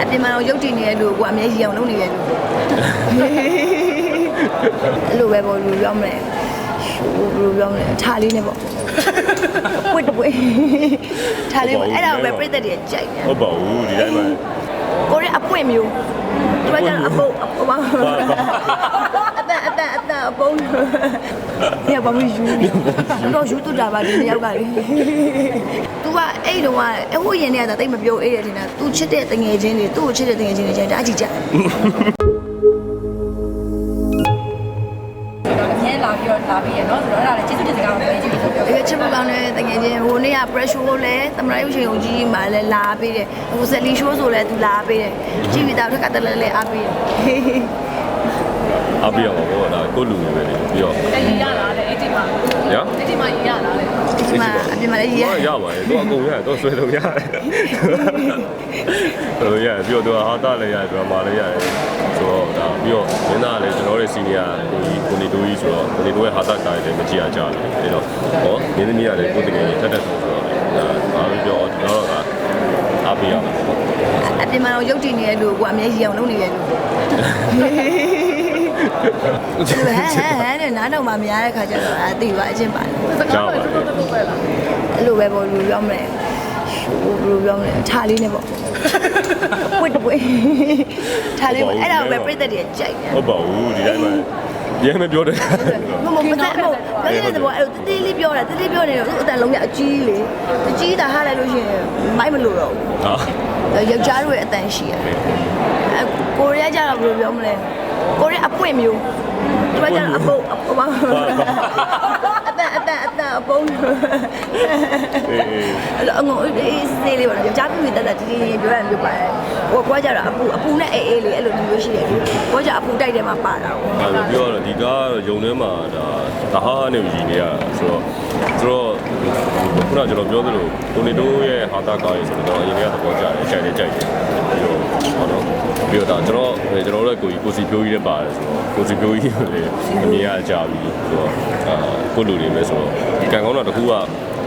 အပြင်မှာတော့ရုပ်တည်နေရလို့ကိုကအမြဲကြီးအောင်လုပ်နေရလို့အဲ့လိုပဲပေါ့လူပြောမလဲဟိုဘယ်လိုပြောမလဲထားလေးနဲ့ပေါ့ပွတ်တပွတ်ထားလေးပေါ့အဲ့ဒါကိုပဲပြည့်တဲ့တည်းကြိုက်တယ်ဟုတ်ပါဘူးဒီတိုင်းမှာကိုရီးအပွင့်မျိုးသူကကျတော့အပုတ်အပုတ်ပါအတန်အတန်အတန်အပုံး ညဘာမယူတော့ယူတူတာပါဒီနှစ်ယောက်ကလေ तू ကအဲ့တုန်းကအဲ့ဟိုရင်ထဲကတိတ်မပြောအေးတယ်ထင်တာ तू ချစ်တဲ့တငယ်ချင်းတွေသူ့ကိုချစ်တဲ့တငယ်ချင်းတွေကျရင်တအားကြည့်ကြတယ် အမြဲလာပြီးတော့လာပြီးရနော်ဆိုတော့အဲ့ဒါလည်းကျေးဇူးတင်စကားကိုလည်းကျေးဇူးတင်ပြော တကယ်ချစ်ဖို့ကောင်းတဲ့တငယ်ချင်းဟိုနေ့က pressure ကိုလည်းသမရရုပ်ရှင်ကိုကြီးမှလည်းလာပေးတယ်ဟို Sally show ဆိုလည်း तू လာပေးတယ်ကြည့်ပြီးသားတစ်ခါတည်းလည်းအားပေးတယ် အပြရပါဘောဒါကိုလူတွေပဲလေပြီးတော့ တယ်ရလာ း တယ်အဲ့ဒီမှာညာအဲ့ဒီမှာရလာတယ်ဒီမှာအပြင်မှာလည်းရရရပါတယ်တော့အကုန်ရတယ်တော့ဆွဲလို့ရတယ်တော့ရတယ်ပြီးတော့ဟာတာလည်းရတယ်ဒရမာလည်းရတယ်ဆိုတော့ဒါပြီးတော့မင်းသားလည်းကျွန်တော်ရဲ့စီနီယာကိုကြီးကိုနေတိုးကြီးဆိုတော့ကိုနေတိုးရဲ့ဟာတာကားလည်းမကြည့်ရကြဘူးအဲ့တော့ဟောမင်းသမီးကလည်းကိုတကယ်ထက်ထက်ဆိုတော့ဒါဘာလို့ပြောကျွန်တော်တို့ကအပြရပါဘောအပြင်မှာတော့ရုပ်တည်နေရလို့ကိုကအမြဲကြီးအောင်လုပ်နေရလို့ ဟဲ့ဟဲ့ဟဲ့နဲ့နားတော့မှမရတဲ့ခါကျတော့အသိပါအချင်းပါတယ်စကားလည်းတော်တော်တော်ပဲလားအဲ့လိုပဲပေါ့လူပြောမလဲဟိုဘယ်လိုပြောမလဲထားလေးနဲ့ပေါ့ပွတ်တပွတ်ထားလေးပေါ့အဲ့ဒါကိုပဲပြည့်တဲ့တည်းကြိုက်တယ်ဟုတ်ပါဘူးဒီတိုင်းမှာရဲမပြောတယ်မမမသက်မဟုတ်ဘယ်လိုလဲပေါ့အဲ့တေးလေးပြောတာတေးလေးပြောနေတော့သူ့အတန်လုံးရအကြီးလေအကြီးတာဟာလိုက်လို့ရှိရင်မိုက်မလို့တော့ဘူးဟာယောက်ျားတို့ရဲ့အတန်ရှိရတယ်အဲကိုရီးယားကျတော့ဘယ်လိုပြောမလဲ ကိုရီးယားအပွင့်မျိုးသူကကျတော့အပုတ်အပုတ်ပါအတန်အတန်အတန်အပုံးအေးအဲ့လိုအငုံအေးစေးလေးပေါ့ယောက်ျားပြည့်တက်တက်တီးတီးပြောရမျိုးပါတယ်ဟိုကွာကျတော့အပူအပူနဲ့အေးအေးလေးအဲ့လိုမျိုးရှိတယ်ကိုကျအပူတိုက်တယ်မှာပါတာပေါ့အဲ့လိုပြောတော့ဒီကားကတော့ယုံထဲမှာဒါတဟားနဲ့ရည်နေရဆိုတော့ဆိုတော့ခုနကကျွန်တော်ပြောသလိုကိုနေတိုးရဲ့ဟာတာကားရေးဆိုတော့အရင်ကသဘောကျတယ်ကြိုက်တယ်ကြိုက်တယ်ပြီးတော့ဟောတော့ ပြီးတော့ဒါကျွန်တော်ကျွန်တော်တို့ကိုကြီးကိုစီပြိုးကြီးလည်းပါတယ်ဆိုတော့ကိုစီပြိုးကြီးကိုလည်းအမြင်ရကြပြီဆိုတော့အာကိုလူတွေပဲဆိုတော့ဒီကံကောင်းတော့တခုက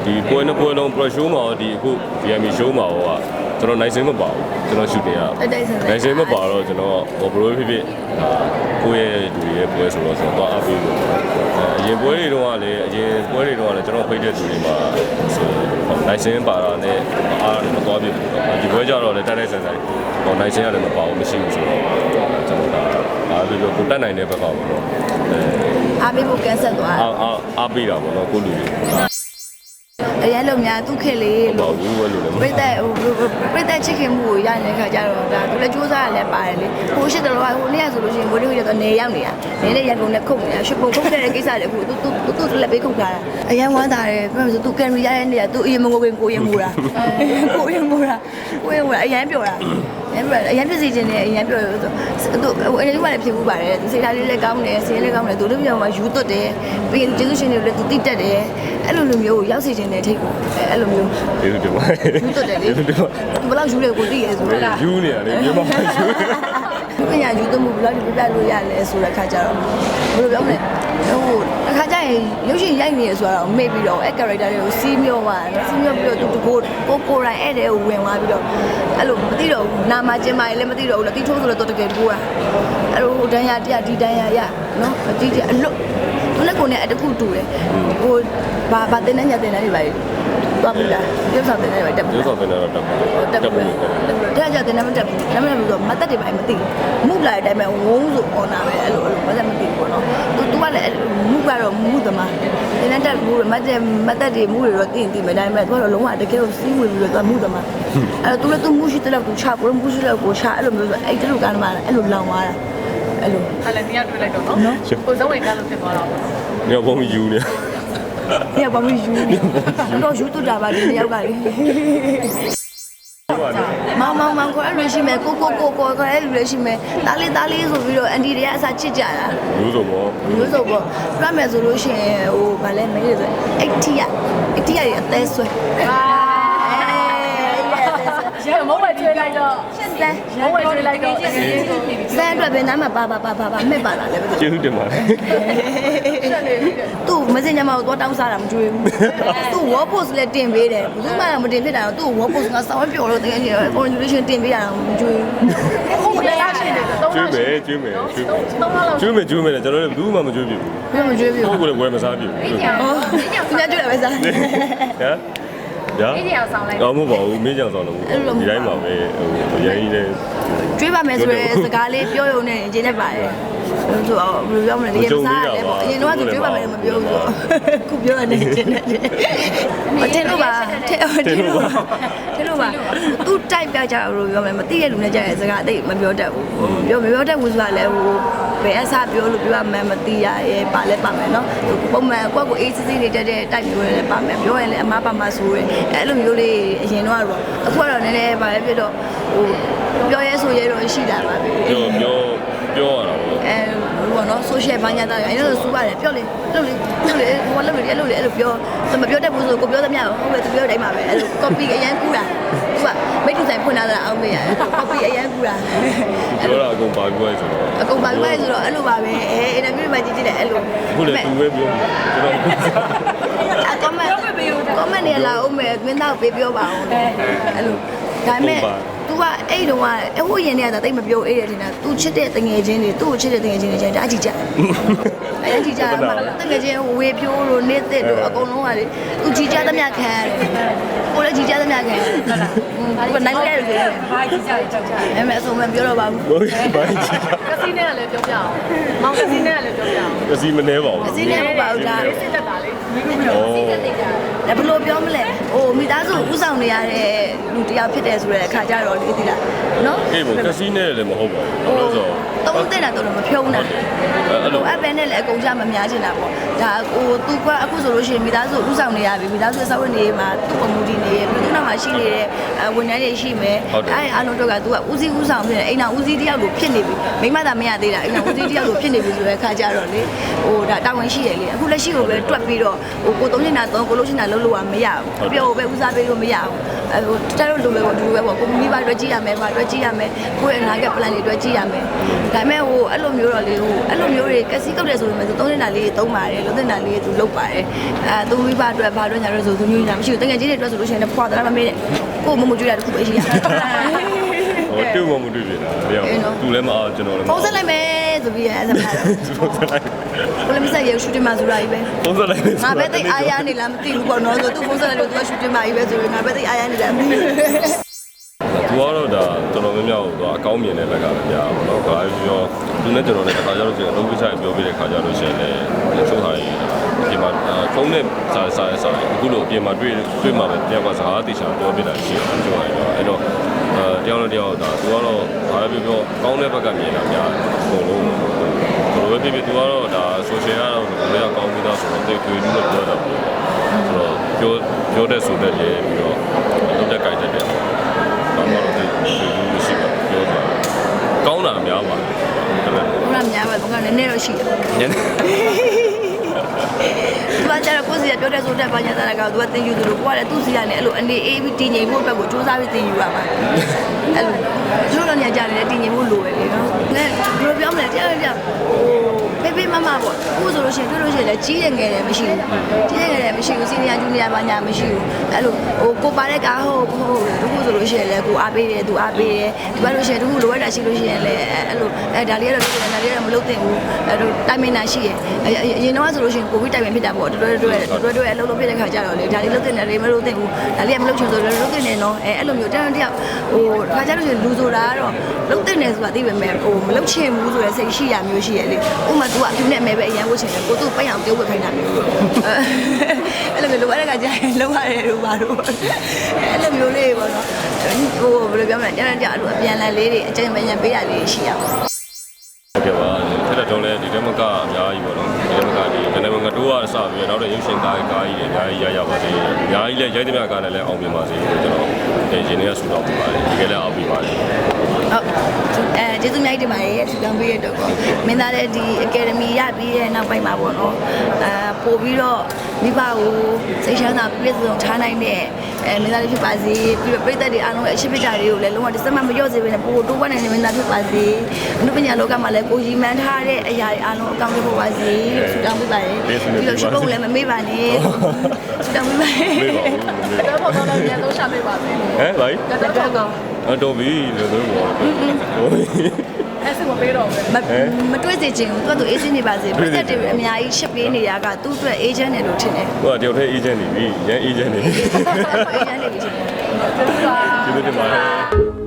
ဒီပွဲနှစ်ပွဲလုံး pro show မှာရောဒီအခု VME show မှာရောက ကျွန်တော်နိုင်စင်းမပါဘူးကျွန်တော် shooting ရအတိုက်ဆန်ဆန်နိုင်စင်းမပါတော့ကျွန်တော်ဟိုဘရိုဖြစ်ဖြစ်အာကိုယ့်ရဲ့လူတွေရဲ့ပွဲဆိုတော့ကျွန်တော်အားပေးလို့အဲအရင်ပွဲတွေတုန်းကလည်းအရင်ပွဲတွေတုန်းကလည်းကျွန်တော်ဖိတ်တဲ့သူတွေမှာဆိုနိုင်စင်းပါတာနဲ့အားလည်းမသွားပြဘူးဒီပွဲကြတော့လည်းတိုက်တိုက်ဆန်ဆန်ဟိုနိုင်စင်းရတယ်မပါဘူးမရှိဘူးဆိုတော့ကျွန်တော်ကအားလို့ကိုတက်နိုင်တဲ့ဘက်ကပေါ့နော်အဲအားပေးဖို့ကန်ဆက်သွားအားအားအားပေးတာပေါ့နော်ကိုလူတွေ အရင်လုံများသူ့ခေတ်လေးမဟုတ်ဘူးလို့လည်းမပြိတ္တဟိုပြိတ္တချစ်ခင်မှုကိုရနေတဲ့ခါကျတော့ဒါသူလည်းစူးစမ်းရလဲပါတယ်လေဟိုရှိတယ်လို့ကဟိုနေ့ကဆိုလို့ရှိရင်ဘိုးလေးကတော့နေရောက်နေတာနေနဲ့ရန်ကုန်နဲ့ခုတ်နေတာရှစ်ပုံခုတ်တဲ့ကိစ္စတွေအခုသူသူသူလက်ပေးခုတ်ထားတာအရင်ဝမ်းသာတယ်ပြောဆိုသူကင်မရာရတဲ့နေရာသူအရင်မငိုခင်ကိုရင်မူတာကိုရင်မူတာကိုရင်မူတာအရင်ပြောတာ အရင်ပြောအရင်ဖြစ်စီခြင်းနဲ့အရင်ပြောဆိုသူဟိုအနေနဲ့လည်းဖြစ်ဘူးပါတယ်စိတ်ထားလေးလည်းကောင်းတယ်စိတ်လေးကောင်းတယ်သူလည်းပြောမှာယူသွတ်တယ်ပြီးရင်ကျေးဇူးရှင်တွေလည်းသူတိတက်တယ်အဲ့လိုလိုမျိုးရောက်စီခြင်းနဲ့ထိတ်ကိုအဲ့လိုမျိုးကျေးဇူးတင်ပါတယ်ယူသွတ်တယ်လေကျေးဇူးတင်ပါသူဘယ်လောက်ယူလဲကိုသိရဲဆိုတော့ယူနေရတယ်မြန်မာမှာယူနေသူ ပညာယူသမှုဘယ်လောက်ဒီပြပြလို့ရလဲဆိုတဲ့ခါကျတော့ဘယ်လိုပြောမလဲဟိုအခါကျရင်ရုပ်ရှင်ရိုက်နေရဆိုတော့မေ့ပြီးတော့အဲ့ character တွေကိုစီးမျောသွားတယ်စီးမျောပြီးတော့သူကိုကိုကိုယ်တိုင်အဲ့တဲ့ကိုဝင်သွားပြီးတော့အဲ့လိုမသိတော့ဘူးနာမကျင်မာလည်းမသိတော့ဘူးလေတိထိုးဆိုတော့တကယ်ကိုကအဲ့လိုဒဏ်ရာတရားဒီဒဏ်ရာရနော်အကြီးကြီးအလွတ် သူနဲ့ကိုနဲ့အတခုတူတယ်ဟိုဘာဘာတင်နေညတင်နေတွေပါသွားပြီလားရုပ်ဆောင်တင်နေတွေတက်ပြီရုပ်ဆောင်တင်တော့တက်ပါတက်ဘူးတက်ကြတဲ့နမတက်ဘူးနမတက်ဘူးဆိုမတက်တယ်ပါမသိမှုလာတဲ့အတိုင်းပဲဝုန်းဆိုအော်နာပဲအဲ့လိုအဲ့လိုမတက်မသိဘူးနော်သူသူကလည်းမှုကတော့မှုသမားတင်းတက်ဘူးမတက်မတက်တယ်မှုတွေတော့သိရင်သိမယ်ဒါပေမဲ့သူကတော့လုံးဝတကယ်ကိုစီးဝင်ပြီးတော့သူမှုသမားအဲ့တော့သူလည်းသူမှုရှိတဲ့လောက်သူချကိုမှုရှိတဲ့လောက်ကိုချအဲ့လိုမျိုးဆိုအဲ့တလူကမှအဲ့လိုလောင်သွားတာ အဲ့လိုဟာလည်းနေရာတွေ့လိုက်တော့နော်ကိုဇုံးဝင်ကားလို့ဖြစ်သွားတာပေါ့နော်ညဘုံယူနေညဘာမှယူနေတော့ယူတူတာပါဒီယောက်ကလေမောင်မောင်မောင်ကိုအဲ့လိုရှိမယ်ကိုကိုကိုကိုကိုအဲ့လိုရှိမယ်တားလေးတားလေးဆိုပြီးတော့အန်တီတွေကအစားချစ်ကြတာမျိုးစုံပေါ့မျိုးစုံပေါ့ပြမယ်ဆိုလို့ရှိရင်ဟိုဗာလဲမင်းတွေဆို80ရ80ရအသေးဆွဲအာ ရကျမုန်းဝဲကျွေးလိုက်တော့စမ်းမုန်းဝဲကျွေးလိုက်တော့တကယ်ချင်းဖြစ်ပြီစမ်းအတွက်ပဲနားမှာပါပါပါပါပါမဲ့ပါလာလဲဘယ်လိုကျေးဇူးတင်ပါတယ်သူ့မစင်ကြမှာတော့တောင်းစားတာမကြွေးဘူးသူ့ wall post လည်းတင်ပေးတယ်ဘယ်သူမှမတင်ဖြစ်တာတော့သူ့ wall post ကစောင်းပြောလို့တကယ်ကြီး congratulation တင်ပေးရတာမကြွေးဘူးဟုတ်တယ်လားရှင်တယ်တော့ကျွေးမယ်ကျွေးမယ်ကျွေးမယ်တော့တော့လောက်ကျွေးမယ်ကျွေးမယ်ကျွန်တော်လည်းဘူးမှမကျွေးပြဘူးဘယ်မကြွေးဘူးကိုယ်ကလည်းဝယ်မစားပြဘူးအေးကြောင်ဟောအေးကြောင်သူများကြွေးတယ်ပဲစားဟမ် ညာအေးကြောင်ဆောင်လိုက်အော်မဟုတ်ပါဘူးမင်းကြောင်ဆောင်လို့ဒီတိုင်းပါပဲဟိုရရင်လည်းကြွေးပါမယ်ဆိုရဲစကားလေးပြောရုံနဲ့အကျင်းနဲ့ပါတယ်ဆိုတော့ဘယ်လိုပြောမလဲဒီရစားရတယ်ပေါ့အရင်တော့သူကြွေးပါမယ်လို့မပြောဘူးဆိုခုပြောရနေအကျင်းနဲ့မတင်လို့ပါတင်လို့ပါတင်လို့ပါသူ type ပြကြလို့ပြောမယ်မသိတဲ့လူနဲ့ကြတဲ့စကားအသိမပြောတတ်ဘူးပြောမပြောတတ်ဘူးဆိုတာလည်းဟိုဘယ်အစားပြောလို့ပြောရမှန်းမသိရရဲ့ပါလဲပါမယ်နော်ပုံမှန်ကိုယ့်ကိုအေးစစ်စစ်နေတတ်တဲ့ type မျိုးလည်းပါမယ်ပြောရင်လည်းအမားပါမဆိုရဲအဲ့လိုမျိုးလေးအရင်တော့တော့အခုကတော့နည်းနည်းပါလဲဖြစ်တော့ဟိုပြောရဲဆိုရဲတော့ရှိတာပါပဲပြောပြောပြောရတာပေါ့အဲ ဟိုနော် social ဘာညာတာအဲ့လိုစူးပါတယ်ပြောလေလုပ်လေလုပ်လေဟိုလုပ်လေအဲ့လိုလေအဲ့လိုပြောမပြောတတ်ဘူးဆိုကိုပြောသမျှဟုတ်ပဲသူပြောတိုင်းမှာပဲအဲ့လို copy အရန်ကူတာသူကမိတ်တူဆိုင်ဖွင့်လာတာအောင်မေးရတယ် copy အရန်ကူတာပြောတာအကုန်ပါပြီးဆိုတော့အကုန်ပါပဲဆိုတော့အဲ့လိုပါပဲအဲအင်တာဗျူးမှာကြည့်ကြည့်တယ်အဲ့လိုအခုလည်းသူပဲပြောကျွန်တော်အကောမန့်ကောမန့်နေလာအောင်မယ်မင်းသားပေးပြောပါအောင်အဲ့လိုဒါပေမဲ့ तू ကအဲ့တုန်းကဟိုရင်တွေကတိတ်မပြောအေးတယ်ထင်တာ तू ချစ်တဲ့တငယ်ချင်းတွေသူ့ကိုချစ်တဲ့တငယ်ချင်းတွေကျရင်တအားကြည့်ကြအဲ့ဒါကြည့်ကြမှာတငယ်ချင်းဝေဖြိုးတို့နေသစ်တို့အကုန်လုံးကလေ तू ကြည့်ကြသမျှခံရတယ်ကိုလည်းကြည့်ကြသမျှခံရတယ်ဟုတ်လားဟိုနိုင်လဲလို့ပြောတယ်ဘာကြီးကြတယ်ကြောက်ကြတယ်အဲ့မဲ့အဆုံးမပြောတော့ပါဘူးဘိုးဘာကြီးကစီနဲ့လည်းပြောပြအောင်မောင်ကစီနဲ့လည်းပြောပြအောင်ကစီမနေပါဘူးအစင်းနဲ့မပါဘူးဒါလေးစစ်တက်တာလေမိမိတို့စစ်တက်နေတာ ဒါဘယ်လိုပြောမလဲဟိုမိသားစုဥဆောင်နေရတဲ့လူတစ်ယောက်ဖြစ်တယ်ဆိုတဲ့အခါကျတော့လေဒီလားနော်အေးဘကစီနဲ့လည်းမဟုတ်ပါဘူးလို့ဆိုသုံးတဲ့တာတော့မဖြုံးတာအဲ့လိုဟိုအပဲနဲ့လည်းအကုန်ကြမများချင်တာပေါ့ဒါဟိုသူကအခုဆိုလို့ရှိရင်မိသားစုဥဆောင်နေရပြီမိသားစုစောင့်နေမှာသူ့ပုံမူတည်နေရပြီးသူ့နောက်မှာရှိနေတဲ့ဝန်ထမ်းတွေရှိမယ်အဲ့အားလုံးတော့ကသူကဦးစီးဦးဆောင်ဖြစ်နေအိမ်တော်ဦးစီးတယောက်လိုဖြစ်နေပြီမိမသာမရသေးတာအိမ်တော်ဦးစီးတယောက်လိုဖြစ်နေပြီဆိုတဲ့အခါကျတော့လေဟိုဒါတာဝန်ရှိရလေအခုလက်ရှိကိုပဲတွက်ပြီးတော့ဟိုကိုသုံးနေတာသုံးကိုလို့ရှိနေတာလုံးလို့ကမရဘူးပြောပဲဦးစားပေးလို့မရဘူးအဲဟိုတတော်လိုပဲပေါ့ဒီလိုပဲပေါ့ကိုမိဘအတွက်ကြည့်ရမယ်ဘာအတွက်ကြည့်ရမယ်ကိုယ့်ရဲ့အနာဂတ် plan တွေအတွက်ကြည့်ရမယ်ဒါပေမဲ့ဟိုအဲ့လိုမျိုးတော့လေဟိုအဲ့လိုမျိုးတွေကစီးကောက်တယ်ဆိုပေမဲ့သုံးနေတာလေးသုံးပါတယ်လုံးနေတာလေးသူလုပ်ပါတယ်အဲသူမိဘအတွက်ဘာအတွက်ညာလို့ဆိုသူမျိုးညာမရှိဘူးတကယ်ကြီးတွေအတွက်ဆိုလို့ရှိရင်ဖွာတာမမေးနဲ့ကိုမမကြွရတခုပဲရှိရဟိုတူမမတူပြင်တာတယောက်သူလည်းမအားကျွန်တော်လည်းမပုံစံလိုက်မယ် ဆိုပြီးအဲစမှားတော့ပုံစံလိုက်ကိုလည်းမဆက်ရရှူတင်မှာဆိုတာကြီးပဲပုံစံလိုက်ငါပဲတိတ်အားရနေလားမသိဘူးပေါ့နော်ဆိုသူပုံစံလိုက်လို့သူကရှူတင်မှာကြီးပဲဆိုရင်ငါပဲတိတ်အားရနေလားမသိဘူးသူကတော့ဒါတော်တော်များများကိုသူအကောင်းမြင်တဲ့ဘက်ကပဲပြပါတော့။ဒါပြောသူနဲ့ကျွန်တော်နဲ့တစ်ခါကျတော့ကျအလုပ်ကိစ္စပြောပြတဲ့ခါကျတော့ရှင်လည်းချိုးထားရင်ဒီမှာဖုန်းနဲ့စာစာစာအခုလိုအပြင်မှာတွေ့တွေ့မှာပဲတယောက်ကစကားတေချာပြောပြတာရှိတယ်ချိုးထားရင်အဲ့တော့အဲတယောက်နဲ့တယောက်ဒါသူကတော့ဘာပဲပြောကောင်းတဲ့ဘက်ကမြင်တာများအကုန်လုံးဘယ်လိုပဲ ဖြစ်ဖြစ်သူကတော့ဒါ social ကတော့လည်းကောင်းပြီးသားဆိုတော့တိတ်တွေ့လို့ပြောတာပေါ့ဆိုတော့ပြောပြောတဲ့ဆိုတဲ့ရေပြီးတော့လုပ်တဲ့ကြိုက်တဲ့တယ်ဘာမှတော့သိဘူးရှိပါပြောတာကောင်းတာအများပါတယ်ဒါပေမဲ့ဘုရားများပဲဘုရားနည်းနည်းတော့ရှိတယ်ညနေ သူကကျတော့ကိုယ်စီကပြောတဲ့ဆိုတဲ့ဘာညာတာကသူကသင်ယူသူလို့ကိုကလည်းသူ့စီကနေအဲ့လိုအနေအေးပြီးတည်ငြိမ်ဖို့အတွက်ကိုစူးစမ်းပြီးသင်ယူရမှာအဲ့လိုကျိုးတော့ညကြတယ်တည်ငြိမ်ဖို့လိုတယ်လေနော်။နဲ့ဘယ်လိုပြောမလဲတရားတရားဟို ဖေးဖေးမမပေါ့အခုဆိုလို့ရှိရင်တွေ့လို့ရှိရင်လည်းကြီးတယ်ငယ်တယ်မရှိဘူး။ကြီးတယ်ငယ်တယ်မရှိဘူးစီနီယာဂျူနီယာဘာညာမရှိဘူး။အဲ့လိုဟိုကိုပါတဲ့ကားဟုတ်ဟုတ်တခုဆိုလို့ရှိရင်လည်းကိုအားပေးတယ်သူအားပေးတယ်ဒီဘက်လို့ရှိရင်တခုလိုရတာရှိလို့ရှိရင်လည်းအဲ့လိုအဲဒါလေးကတော့လုပ်တယ်ဒါလေးကတော့မလုပ်သင့်ဘူးအဲ့လိုတိုင်မင်တာရှိရအရင်တော့ဆိုလို့ရှိရင်ကိုဗစ်တိုင်မင်ဖြစ်တာပေါ့တွဲတွဲတွဲတွဲအလုပ်လုပ်ဖြစ်တဲ့ခါကျတော့လေဒါလေးလုပ်တဲ့နေမလုပ်သင့်ဘူးဒါလေးကမလုပ်ချင်ဆိုတော့လုပ်သင့်တယ်နော်အဲအဲ့လိုမျိုးတန်းတယောက်ဟိုခါကျလို့ရှိရင်လူဆိုတာကတော့လုပ်သင့်တယ်ဆိုတာသိပေမဲ့ဟိုမလုပ်ချင်ဘူးဆိုတဲ့စိတ်ရှိရမျိုးရှိရလေဥမာ तू ကအပြူနဲ့အမဲပဲအရန်ဝတ်ချင်တယ်ကိုသူ့ပိတ်အောင်ပြုတ်ဝတ်ခိုင်းတာမျိုးအဲ့လိုမျိုးလိုအပ်တဲ့ခါကျရင်လုံးရတယ်လို့ပါတော့အဲ့လိုမျိုးလေးပေါ့နော်ဟိုဘယ်လိုပြောမလဲတန်းတယောက်အဲ့လိုအပြန်လန်လေးတွေအကျဉ်းပညာပေးတာလေးရှိရပါဟုတ်ကဲ့ပါထက်တဲ့တော့လဲဒီတမကအများကြီးပေါ့နော်ဒီတမကဒီကနေမငတိုးရစပြီးတော့နောက်တော့ရုပ်ရှင်ကားကားကြီးတွေအများကြီးရရပါသေးတယ်အများကြီးလဲရိုက်တဲ့မြကားနဲ့လဲအောင်မြင်ပါစေလို့ကျွန်တော်ဒီရှင်တွေကဆူတောင်းပေးပါတယ်ဒီကလည်းအောင်ပြီးပါတယ် ဟုတ်အဲကျေးဇူးအများကြီးတင်ပါတယ်ဆူတောင်းပေးရတော့ပေါ့မင်းသားတဲ့ဒီအကယ်ဒမီရပြီးတဲ့နောက်ပိုင်းမှာပေါ့နော်အဲ ပို့ပြီးတော့မိဘကိုစိတ်ချမ်းသာပြည့်စုံထားနိုင်တဲ့အဲမင်းသားလေးဖြစ်ပါစေပြီးတော့ပြည်သက်တွေအားလုံးရဲ့အရှိပကြတွေကိုလည်းလုံးဝဒီစက်မမလျော့စေဘဲနဲ့ပို့တိုးပွားနိုင်တဲ့မင်းသားဖြစ်ပါစေအမှုပညာလောကမှာလည်းကိုကြီးမှန်းထားတဲ့အရာတွေအားလုံးအကောင့်တွေပေါ်ပါစေဆူတောင်းပေးပါတယ်ပြီးတော့ရှိပုံလည်းမမေ့ပါနဲ့ဆူတောင်းပေးပါတယ်မေးပါဦးမေးပါတော့ပေါ်တော့လည်းပြန်တော့ရှာပေးပါစေဟမ်ဘာကြီးတော့တော့တော့အတော်ပြီလို့ပြောပါဟုတ်ပြီ အဲ့စမပေးတော့ဘူးမမတွေ့စေချင်ဘူးသူကသူအေးစင်းနေပါစေပြည်သက်တွေအများကြီးရှစ်ပေးနေတာကသူ့အတွက်အေဂျင့်တယ်လို့ထင်တယ်ဟိုကတယောက်တည်းအေဂျင့်နေပြီရန်အေဂျင့်နေပြီအေဂျင့်နေပြီထင်တယ်ကျေးဇူးပါကျေးဇူးတင်ပါတယ်